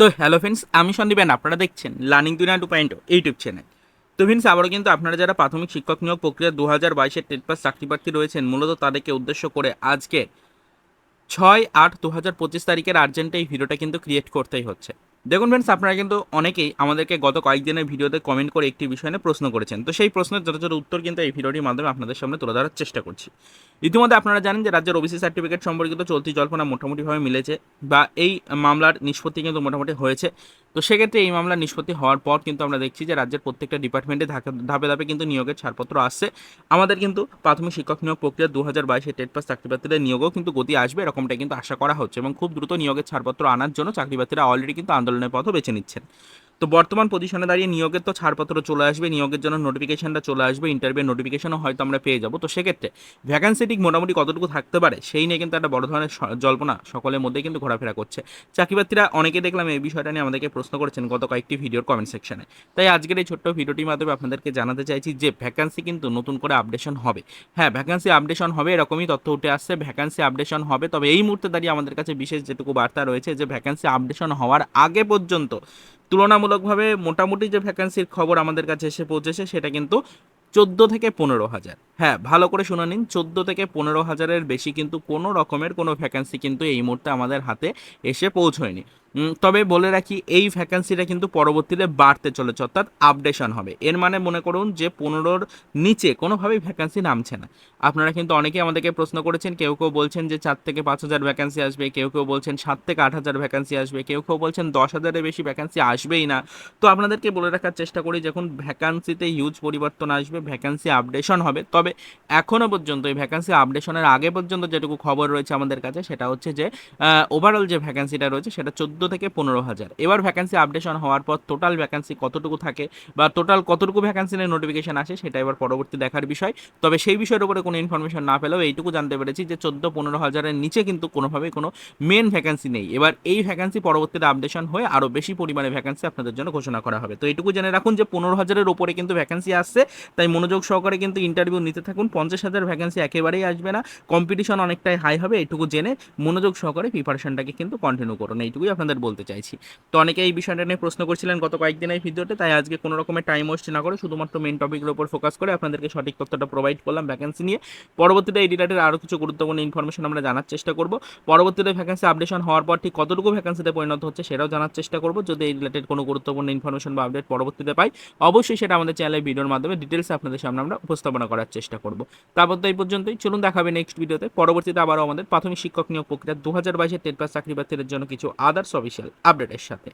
তো hello friends আমি সন্দীপেন আপনারা দেখছেন লার্নিং দুনিয়া টু পয়েন্ট ইউটিউব চ্যানেল তো ফ্রেন্ডস আবারও কিন্তু আপনারা যারা প্রাথমিক শিক্ষক নিয়োগ প্রক্রিয়া দু হাজার বাইশের টেট পাস চাকরি প্রার্থী রয়েছেন, মূলত তাদেরকে উদ্দেশ্য করে আজকে ছয় আট দু হাজার পঁচিশ তারিখের আর্জেন্টে এই ভিডিওটা কিন্তু ক্রিয়েট করতেই হচ্ছে। দেখুন ফ্রেন্ডস আপনারা কিন্তু অনেকেই আমাদেরকে গত কয়েকদিনের ভিডিওতে কমেন্ট করে একটি বিষয় নিয়ে প্রশ্ন করেছেন। তো সেই প্রশ্নের যথাযথ উত্তর কিন্তু এই ভিডিওটির মাধ্যমে আপনাদের সামনে তুলে ধরার চেষ্টা করছি। ইতিমধ্যে আপনারা জানেন যে রাজ্যের ওবিসি সার্টিফিকেট সম্পর্কিত চলতি জল্পনা মোটামুটিভাবে মিলেছে বা এই মামলার নিষ্পত্তি কিন্তু মোটামুটি হয়েছে। তো সেক্ষেত্রে এই মামলা নিষ্পত্তি হওয়ার পর কিন্তু আমরা দেখছি যে রাজ্যের প্রত্যেকটা ডিপার্টমেন্টে ধাপে ধাপে কিন্তু নিয়োগের ছাড়পত্র আসছে। আমাদের কিন্তু প্রাথমিক শিক্ষক নিয়োগ প্রক্রিয়া দু হাজার বাইশে টেট পাস চাকরিপ্রার্থীদের নিয়োগও কিন্তু গতি আসবে এরকমটা কিন্তু আশা করা হচ্ছে এবং খুব দ্রুত নিয়োগের ছাড়পত্র আনার জন্য চাকরিপ্রার্থীরা অলরেডি কিন্তু আন্দোলনের পথও বেছে নিচ্ছেন। তো বর্তমান পজিশনে দাঁড়িয়ে নিয়োগের তো ছাড়পত্র চলে আসবে, নিয়োগের জন্য নোটিফিকেশনটা চলে আসবে ইন্টারভিউ নোটিফিকেশনও হয়তো আমরা পেয়ে যাব। তো সেক্ষেত্রে ভ্যাকান্সি ঠিক মোটামুটি কতটুকু থাকতে পারে, সেই নিয়ে কিন্তু একটা বড় ধরনের জল্পনা সকলের মধ্যে কিন্তু ঘোরাফেরা করছে। চাকরিপ্রার্থীরা অনেকে দেখলাম এই বিষয়টা নিয়ে আমাদেরকে প্রশ্ন করেছেন গত কয়েকটি ভিডিওর কমেন্ট সেকশনে তাই আজকের এই ছোট্ট ভিডিওটির মাধ্যমে আপনাদেরকে জানাতে চাইছি যে ভ্যাকান্সি কিন্তু নতুন করে আপডেশন হবে। হ্যাঁ ভ্যাকান্সি আপডেশন হবে, এরকমই তথ্য উঠে আসছে ভ্যাকান্সি আপডেশন হবে। তবে এই মুহূর্তে দাঁড়িয়ে আমাদের কাছে বিশেষ যেটুকু বার্তা রয়েছে যে ভ্যাকান্সি আপডেশন হওয়ার আগে পর্যন্ত তুলনামূলকভাবে মোটামুটি যে ভ্যাকান্সির খবর আমাদের কাছে এসে পৌঁছেছে, সেটা কিন্তু চোদ্দ থেকে পনেরো হাজার। হ্যাঁ ভালো করে শুনে নিন। চোদ্দ থেকে পনেরো হাজারের বেশি কিন্তু কোনো রকমের কোনো ভ্যাকান্সি কিন্তু এই মুহূর্তে আমাদের হাতে এসে পৌঁছয়নি। তবে বলে রাখি, এই ভ্যাকান্সিটা কিন্তু পরবর্তীতে বাড়তে চলেছে, অর্থাৎ আপডেশন হবে। এর মানে মনে করুন যে পনেরোর নিচে কোনোভাবেই ভ্যাকান্সি নামছে না। আপনারা কিন্তু অনেকেই আমাদেরকে প্রশ্ন করেছেন, কেউ কেউ বলছেন যে চার থেকে পাঁচ হাজার ভ্যাকান্সি আসবে, কেউ কেউ বলছেন সাত থেকে আট হাজার ভ্যাকান্সি আসবে, কেউ কেউ বলছেন দশ হাজারের বেশি ভ্যাকান্সি আসবেই না। তো আপনাদেরকে বলে রাখার চেষ্টা করি, যখন ভ্যাকান্সিতে হিউজ পরিবর্তন আসবে ভ্যাকান্সি আপডেশন হবে। তবে এখনও পর্যন্ত এই ভ্যাকান্সি আপডেশনের আগে পর্যন্ত যেটুকু খবর রয়েছে আমাদের কাছে, সেটা হচ্ছে যে ওভারঅল যে ভ্যাকান্সিটা রয়েছে, সেটা চোদ্দ থেকে পনেরো হাজার। এবার ভ্যাকান্সি আপডেশন হওয়ার পর টোটাল ভ্যাকান্সি কতটুকু থাকে বা টোটাল কতটুকু ভ্যাকান্সি নিয়ে নোটিফিকেশন আসে, সেটা এবার পরবর্তী দেখার বিষয়। তবে সেই বিষয়ের উপরে কোনো ইনফরমেশন না পেলেও এইটুকু জানতে পেরেছি যে, চোদ্দ পনেরো হাজারের নিচে কিন্তু কোনোভাবেই কোনো মেন ভ্যাকান্সি নেই। এবার এই ভ্যাকান্সি পরবর্তীতে আপডেশন হয়ে আরও বেশি পরিমাণে ভ্যাকান্সি আপনাদের জন্য ঘোষণা করা হবে। তো এইটুকু জেনে রাখুন যে, পনেরো হাজারের উপরে কিন্তু ভ্যাকান্সি আসছে, তাই মনোযোগ সহকারে কিন্তু ইন্টারভিউ নিতে থাকুন, পঞ্চাশ হাজার ভ্যাকেন্সি একেবারেই আসবে না। কম্পিটিশন অনেকটাই হাই হবে, এটুকু জেনে মনোযোগ সহকারে প্রিপারেশনটাকে কিন্তু কন্টিনিউ করুন, এইটুকুই আপনাদের বলতে চাইছি। তো অনেকে এই বিষয়টা নিয়ে প্রশ্ন করছিলেন গত কয়েকদিন এই ভিডিওতে তাই আজকে কোনো রকমের টাইম ওয়েস্ট না করে শুধুমাত্র মেন টপিকের উপর ফোকাস করে আপনাদেরকে সঠিক তথ্যটা প্রোভাইড করলাম ভ্যাকেন্সি নিয়ে। পরবর্তীতে এই রিলেটেড আরও কিছু গুরুত্বপূর্ণ ইনফরমেশন আমরা জানার চেষ্টা করব। পরবর্তীতে ভ্যাকেন্সি আপডেশন হওয়ার পর ঠিক কতটুকু ভ্যাকেন্সিতে পরিণত হচ্ছে সেটাও জানার চেষ্টা করব। যদি এই রিলেটেড কোনো গুরুত্বপূর্ণ ইনফরমেশন বা আপডেট পরবর্তীতে পাই, অবশ্যই সেটা আমাদের চ্যানেলের ভিডিওর মাধ্যমে ডিটেলস আপনাদের সামনে আমরা উপস্থাপনা করার চেষ্টা করব। তারপর তো এই পর্যন্তই। চলুন দেখাবে নেক্সট ভিডিওতে পরবর্তীতে আবারও আমাদের প্রাথমিক শিক্ষক নিয়োগ প্রক্রিয়া দু হাজার বাইশের টেট পাস চাকরি প্রার্থীদের জন্য কিছু আদার্স অফিসিয়াল আপডেটের সাথে।